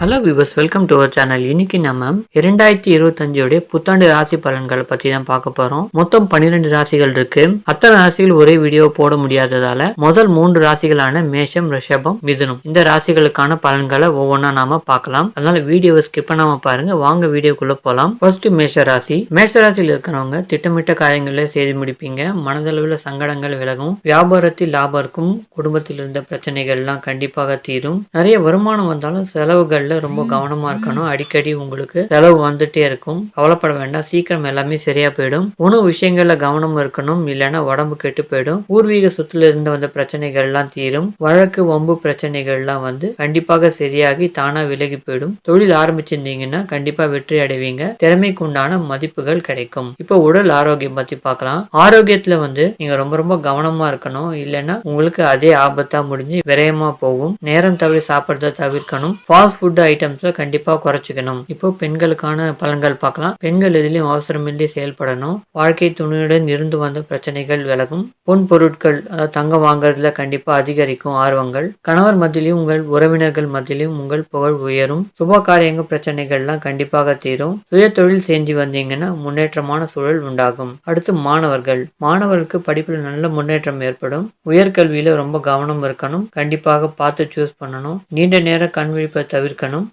Hello viewers welcome to our channel இன்னைக்கு நம்ம இரண்டாயிரத்தி இருபத்தஞ்சோடைய புத்தாண்டு ராசி பலன்களை பத்தி தான் பார்க்க போறோம். மொத்தம் பன்னிரெண்டு ராசிகள் இருக்கு. அத்தனை ராசிகள் ஒரே வீடியோ போட முடியாததால முதல் மூன்று ராசிகளான மேஷம் ரிஷபம் மிதுனம். இந்த ராசிகளுக்கான பலன்களை ஒவ்வொன்றா நாம பார்க்கலாம். அதனால வீடியோவை ஸ்கிப் பண்ணாம பாருங்க. வாங்க வீடியோக்குள்ள போலாம். ஃபர்ஸ்ட் மேஷ ராசி. மேஷ ராசியில் இருக்கிறவங்க திட்டமிட்ட காரியங்களை செய்து முடிப்பீங்க. மனதளவில் சங்கடங்கள் விலகும். வியாபாரத்தில் லாபம் இருக்கும். குடும்பத்தில் இருந்த பிரச்சனைகள்லாம் கண்டிப்பாக தீரும். நிறைய வருமானம் வந்தாலும் செலவுகள் செலவுகள்ல ரொம்ப கவனமா இருக்கணும். அடிக்கடி உங்களுக்கு செலவு வந்துட்டே இருக்கும். கவலைப்பட வேண்டாம். சீக்கிரம் எல்லாமே சரியா போயிடும். உணவு விஷயங்கள்ல கவனம் இருக்கணும். இல்லைன்னா உடம்பு கெட்டு போயிடும். பூர்வீக சொத்துல இருந்து வந்த பிரச்சனைகள் எல்லாம் தீரும். வழக்கு வம்பு பிரச்சனைகள் எல்லாம் வந்து கண்டிப்பாக சரியாகி தானா விலகி போயிடும். தொழில் ஆரம்பிச்சிருந்தீங்கன்னா கண்டிப்பா வெற்றி அடைவீங்க. திறமைக்கு உண்டான மதிப்புகள் கிடைக்கும். இப்போ உடல் ஆரோக்கியம் பத்தி பார்க்கலாம் ஆரோக்கியத்துல வந்து நீங்க ரொம்ப ரொம்ப கவனமா இருக்கணும். இல்லைன்னா உங்களுக்கு அதே ஆபத்தா முடிஞ்சு விரயமா போகும். நேரம் தவறி சாப்பிட்றத தவிர்க்கணும். ஃபாஸ்ட் ஃபுட் ஐட்டம்ஸ்ல கண்டிப்பாக குறைச்சிக்கணும். இப்போ பெண்களுக்கான பலன்கள் பார்க்கலாம். பெண்கள் எதிலையும் அவசரமின்றி செயல்படணும். வாழ்க்கை துணையுடன் இருந்து வந்த பிரச்சனைகள் விலகும். பொன் பொருட்கள் அதாவது தங்கம் வாங்குறதுல கண்டிப்பாக அதிகரிக்கும் ஆர்வங்கள். கணவர் மத்தியிலையும் உங்கள் உறவினர்கள் மத்தியிலையும் உங்கள் புகழ் உயரும். சுப காரியங்க பிரச்சனைகள்லாம் கண்டிப்பாக தீரும். சுய தொழில் செஞ்சு வந்தீங்கன்னா முன்னேற்றமான சூழல் உண்டாகும். அடுத்து மாணவர்கள். மாணவர்களுக்கு படிப்பில் நல்ல முன்னேற்றம் ஏற்படும். உயர்கல்வியில ரொம்ப கவனம் இருக்கணும். கண்டிப்பாக பார்த்து சூஸ் பண்ணணும். நீண்ட நேர கண் விழிப்பை தவிர்க்கணும்.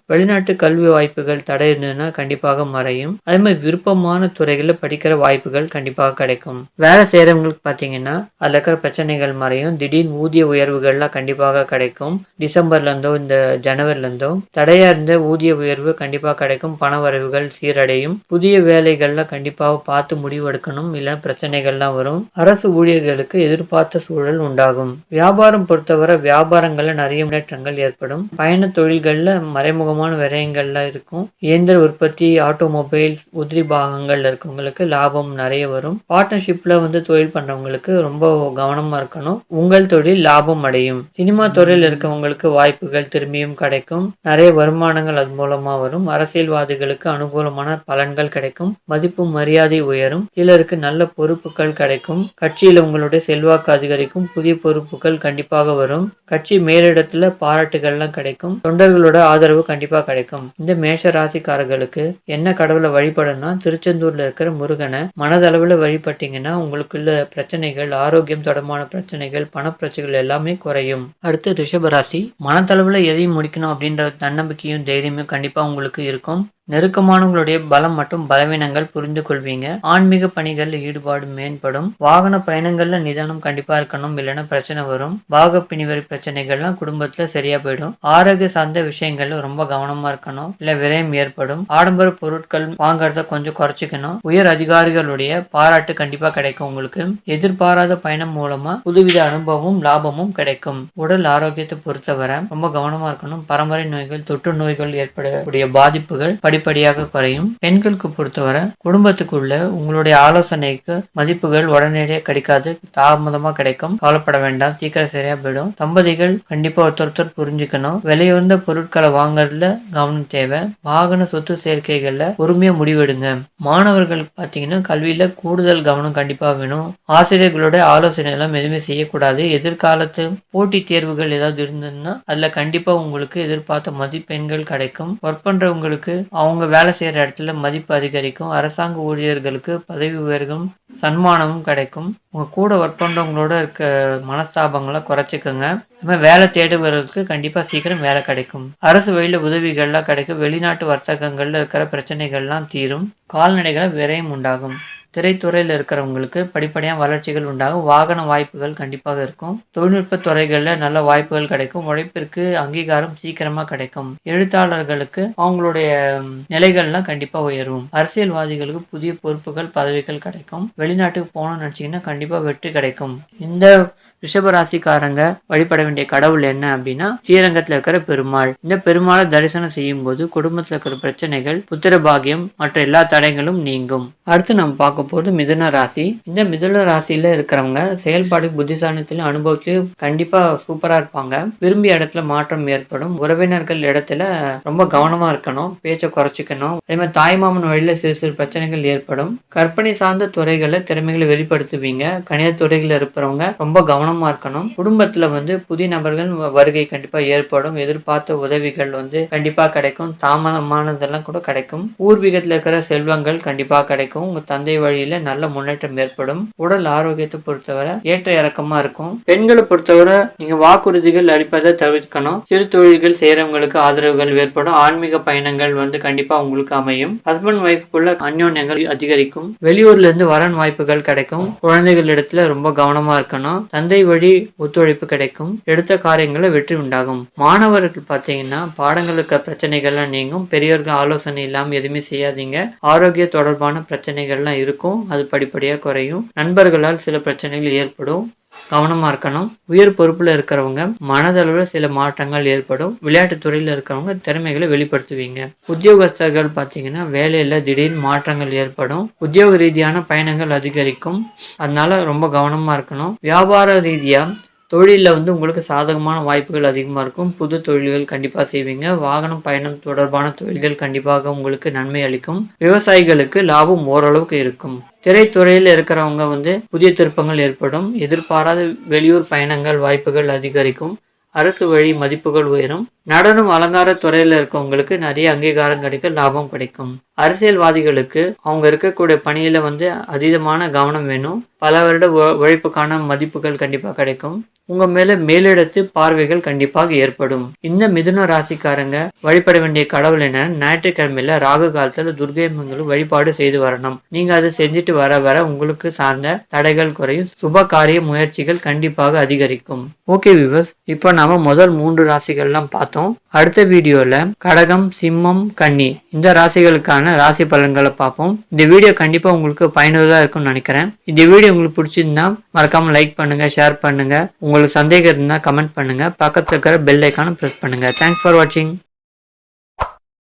வெளிநாட்டு கல்வி வாய்ப்புகள் தடை இருந்ததுன்னா கண்டிப்பாக மறையும். அதே மாதிரி விருப்பமான துறைகளில் படிக்கிற வாய்ப்புகள் கண்டிப்பாக கிடைக்கும். வேலை செய்யறவங்களுக்கு பார்த்தீங்கன்னா அதில் இருக்கிற பிரச்சனைகள் மறையும். திடீர் ஊதிய உயர்வுகள்லாம் கண்டிப்பாக கிடைக்கும். டிசம்பர்லேருந்தோ இந்த ஜனவரில தடையாக தடையா இருந்த ஊதிய உயர்வு கண்டிப்பாக கிடைக்கும். பண வரவுகள் சீரடையும். புதிய வேலைகள்ல கண்டிப்பாக பார்த்து முடிவெடுக்கணும் இல்லை பிரச்சனைகள்லாம் வரும். அரசு ஊழியர்களுக்கு எதிர்பார்த்த சூழல் உண்டாகும். வியாபாரம் பொறுத்தவரை வியாபாரங்களில் நிறைய முன்னேற்றங்கள் ஏற்படும். பயண தொழில்கள்ல மறைமுகமான விரயங்கள்லாம் இருக்கும். இயந்திர உற்பத்தி ஆட்டோமொபைல்ஸ் உதிரி பாகங்கள் இருக்கவங்களுக்கு லாபம் நிறைய வரும். பார்ட்னர்ஷிப்ல வந்து தொழில் பண்றவங்களுக்கு ரொம்ப கவனமா இருக்கணும். உங்கள் தொழில் லாபம் அடையும். சினிமா துறையில் இருக்கவங்களுக்கு வாய்ப்புகள் திரும்பியும் கிடைக்கும். நிறைய வருமானங்கள் அது மூலமா வரும். அரசியல்வாதிகளுக்கு அனுகூலமான பலன்கள் கிடைக்கும். மதிப்பு மரியாதை உயரும். சிலருக்கு நல்ல பொறுப்புகள் கிடைக்கும். கட்சியில் உங்களுடைய செல்வாக்கு அதிகரிக்கும். புதிய பொறுப்புகள் கண்டிப்பாக வரும். கட்சி மேலிடத்துல பாராட்டுகள்லாம் கிடைக்கும். தொண்டர்களோட ஆதரவு கண்டிப்பா கிடைக்கும். இந்த மேஷ ராசிக்காரர்களுக்கு என்ன கடவுளை வழிபடணும்னா திருச்செந்தூர்ல இருக்கிற முருகனை மனதளவுல வழிபட்டீங்கன்னா உங்களுக்குள்ள பிரச்சனைகள் ஆரோக்கியம் தொடர்பான பிரச்சனைகள் பணப்பிரச்சனைகள் எல்லாமே குறையும். அடுத்து ரிஷபராசி மனதளவில் எதையும் முடிக்கணும் அப்படின்ற தன்னம்பிக்கையும் தைரியமும் கண்டிப்பா உங்களுக்கு இருக்கும். நெருக்கமானவங்களுடைய பலம் மற்றும் பலவீனங்கள் புரிந்து கொள்வீங்க. ஆன்மீக பணிகள்ல ஈடுபாடு மேம்படும். வாகன பயணங்கள்ல நிதானம் கண்டிப்பா இருக்கணும். இல்லைன்னா பிரச்சனை வரும். பாக பிணிவரி பிரச்சனைகள்லாம் குடும்பத்துல சரியா போயிடும். ஆரோக்கிய சார்ந்த விஷயங்கள்ல ரொம்ப கவனமா இருக்கணும். இல்ல விரயம் ஏற்படும். ஆடம்பர பொருட்கள் வாங்குறத கொஞ்சம் குறைச்சிக்கணும். உயர் அதிகாரிகளுடைய பாராட்டு கண்டிப்பா கிடைக்கும் உங்களுக்கு. எதிர்பாராத பயணம் மூலமா புதுவித அனுபவமும் லாபமும் கிடைக்கும். உடல் ஆரோக்கியத்தை பொறுத்தவரை ரொம்ப கவனமா இருக்கணும். பரம்பரை நோய்கள் தொற்று நோய்கள் ஏற்படக்கூடிய பாதிப்புகள் படி படிப்படியாக குறையும். பெண்களுக்கு பொறுத்தவரை குடும்பத்துக்குள்ள உங்களுடைய ஆலோசனைக்கு மதிப்புகள் உடனடியாக கிடைக்காது. தாமதமா கிடைக்கும். கவலைப்பட வேண்டாம். சீக்கிரம் சரியா போயிடும். தம்பதிகள் கண்டிப்பா ஒருத்தர் புரிஞ்சுக்கணும். விலையுந்த பொருட்களை வாங்குறதுல கவனம் தேவை. வாகன சொத்து சேர்க்கைகள்ல பொறுமையா முடிவெடுங்க. மாணவர்களுக்கு பாத்தீங்கன்னா கல்வியில கூடுதல் கவனம் கண்டிப்பா வேணும். ஆசிரியர்களோட ஆலோசனை எல்லாம் எதுவுமே செய்யக்கூடாது. எதிர்காலத்து போட்டித் தேர்வுகள் ஏதாவது இருந்ததுன்னா அதுல கண்டிப்பா உங்களுக்கு எதிர்பார்த்த மதிப்பெண்கள் கிடைக்கும். ஒர்க் பண்றவங்களுக்கு அவங்க அவங்க வேலை செய்கிற இடத்துல மதிப்பு அதிகரிக்கும். அரசாங்க ஊழியர்களுக்கு பதவி உயர்வும் சன்மானமும் கிடைக்கும். உங்கள் கூட ஒர்க் பண்ணுறவங்களோட இருக்க மனஸ்தாபங்களை குறைச்சிக்கோங்க. அதுமாதிரி வேலை தேடுபவர்களுக்கு கண்டிப்பாக சீக்கிரம் வேலை கிடைக்கும். அரசு வழியில் உதவிகள்லாம் கிடைக்கும் வெளிநாட்டு வர்த்தகங்களில் இருக்கிற பிரச்சனைகள்லாம் தீரும். கால்நடைகளை விரையும் உண்டாகும். திரைத்துறையில் இருக்கிறவங்களுக்கு படிப்படியாக வளர்ச்சிகள் உண்டாகும். வாகன வாய்ப்புகள் கண்டிப்பாக இருக்கும். தொழில்நுட்ப துறைகளில் நல்ல வாய்ப்புகள் கிடைக்கும். உழைப்பிற்கு அங்கீகாரம் சீக்கிரமாக கிடைக்கும். எழுத்தாளர்களுக்கு அவங்களுடைய நிலைகள்லாம் கண்டிப்பாக உயரும். அரசியல்வாதிகளுக்கு புதிய பொறுப்புகள் பதவிகள் கிடைக்கும். வெளிநாட்டுக்கு போகணும்னு நினச்சிங்கன்னா கண்டிப்பாக வெற்றி கிடைக்கும். இந்த ரிஷபராசிக்காரங்க வழிபட வேண்டிய கடவுள் என்ன அப்படின்னா ஸ்ரீரங்கத்தில் இருக்கிற பெருமாள். இந்த பெருமாளை தரிசனம் செய்யும் போது குடும்பத்தில் இருக்கிற பிரச்சனைகள் புத்திர பாகியம் மற்ற எல்லா தடைகளும் நீங்கும். அடுத்து நம்ம பார்க்க போறது மிதுன ராசி. இந்த மிதுன ராசியில இருக்கிறவங்க செயல்பாடு புத்திசாலித்திலும் அனுபவத்திலும் கண்டிப்பா சூப்பரா இருப்பாங்க. விரும்பிய இடத்துல மாற்றம் ஏற்படும். உறவினர்கள் இடத்துல ரொம்ப கவனமா இருக்கணும். பேச்சை குறைச்சிக்கணும். அதே மாதிரி தாய்மாமன் வழியில சிறு சிறு பிரச்சனைகள் ஏற்படும். கற்பனை சார்ந்த துறைகளை திறமைகளை வெளிப்படுத்துவீங்க. கணித துறைகளில் இருக்கிறவங்க ரொம்ப கவனமாக கவனமா இருக்கணும். குடும்பத்துல வந்து புதிய நபர்கள் வருகை கண்டிப்பா ஏற்படும். எதிர்பார்த்த உதவிகள் வந்து கண்டிப்பா கிடைக்கும். தாமதமானதெல்லாம் கூட கிடைக்கும். பூர்வீகத்தில் இருக்கிற செல்வங்கள் கண்டிப்பா கிடைக்கும். உங்க தந்தை வழியில நல்ல முன்னேற்றம் ஏற்படும். உடல் ஆரோக்கியத்தை பொறுத்தவரை ஏற்ற இறக்கமா இருக்கும். பெண்களை பொறுத்தவரை நீங்க வாக்குறுதிகள் அளிப்பதை தவிர்க்கணும். சிறு தொழில்கள் செய்யறவங்களுக்கு ஆதரவுகள் ஏற்படும். ஆன்மீக பயணங்கள் வந்து கண்டிப்பா உங்களுக்கு அமையும். ஹஸ்பண்ட் ஒய்ஃப்குள்ள அந்யோன்யங்கள் அதிகரிக்கும். வெளியூர்ல இருந்து வரன் வாய்ப்புகள் கிடைக்கும். குழந்தைகள் இடத்துல ரொம்ப கவனமா இருக்கணும். தந்தை வழி ஒத்துழைப்பு கிடைக்கும். எடுத்த காரியங்களை வெற்றி உண்டாகும். மாணவர்கள் பார்த்தீங்கன்னா பாடங்களுக்கு பிரச்சனைகள்லாம் நீங்கும். பெரியவர்கள் ஆலோசனை இல்லாமல் எதுவுமே செய்யாதீங்க. ஆரோக்கிய தொடர்பான பிரச்சனைகள்லாம் இருக்கும் அது படிப்படியாக குறையும். நண்பர்களால் சில பிரச்சனைகள் ஏற்படும். கவனமாக இருக்கணும். உயர் பொறுப்பில் இருக்கிறவங்க மனதளவில் சில மாற்றங்கள் ஏற்படும். விளையாட்டு துறையில் இருக்கிறவங்க திறமைகளை வெளிப்படுத்துவீங்க. உத்தியோகஸ்தர்கள் பார்த்தீங்கன்னா வேலையில் திடீர் மாற்றங்கள் ஏற்படும். உத்தியோக ரீதியான பயணங்கள் அதிகரிக்கும். அதனால ரொம்ப கவனமாக இருக்கணும். வியாபார ரீதியாக தொழிலில் வந்து உங்களுக்கு சாதகமான வாய்ப்புகள் அதிகமாக இருக்கும். புது தொழில்கள் கண்டிப்பாக செய்வீங்க. வாகனம் பயணம் தொடர்பான தொழில்கள் கண்டிப்பாக உங்களுக்கு நன்மை அளிக்கும். விவசாயிகளுக்கு லாபம் ஓரளவுக்கு இருக்கும். திரைத்துறையில் இருக்கிறவங்க வந்து புதிய திருப்பங்கள் ஏற்படும். எதிர்பாராத வெளியூர் பயணங்கள் வாய்ப்புகள் அதிகரிக்கும். அரசு வழி மதிப்புகள் உயரும். நடனம் அலங்கார துறையில் இருக்கவங்களுக்கு நிறைய அங்கீகாரம் கிடைக்கும் லாபம் கிடைக்கும். அரசியல்வாதிகளுக்கு அவங்க இருக்கக்கூடிய பணியில வந்து அதீதமான கவனம் வேணும். பல வருட உழைப்புக்கான மதிப்புகள் கண்டிப்பாக கிடைக்கும். உங்க மேல மேலிடத்து பார்வைகள் கண்டிப்பாக ஏற்படும். இந்த மிதுன ராசிக்காரங்க வழிபட வேண்டிய கடவுள் என்ன ஞாயிற்றுக்கிழமையில ராகு காலத்துல துர்கை வழிபாடு செய்து வரணும். நீங்க அதை செஞ்சுட்டு வர வர உங்களுக்கு சார்ந்த தடைகள் குறையும். சுப காரிய முயற்சிகள் கண்டிப்பாக அதிகரிக்கும். ஓகே விவஸ் இப்போ நாம முதல் மூன்று ராசிகள்லாம் பார்த்தோம். அடுத்த வீடியோல கடகம் சிம்மம் கன்னி இந்த ராசிகளுக்கான ராசி பலன்களை பார்ப்போம். இந்த வீடியோ கண்டிப்பா உங்களுக்கு பயனுள்ளதா இருக்கும்னு நினைக்கிறேன். இந்த வீடியோ உங்களுக்கு பிடிச்சிருந்தா மறக்காம லைக் பண்ணுங்க ஷேர் பண்ணுங்க. உங்களுக்கு சந்தேகம் இருந்தால் கமெண்ட் பண்ணுங்க. பக்கத்தில் இருக்கிற பெல் ஐக்கானும் ப்ரெஸ் பண்ணுங்க. தேங்க்ஸ் ஃபார் வாட்சிங்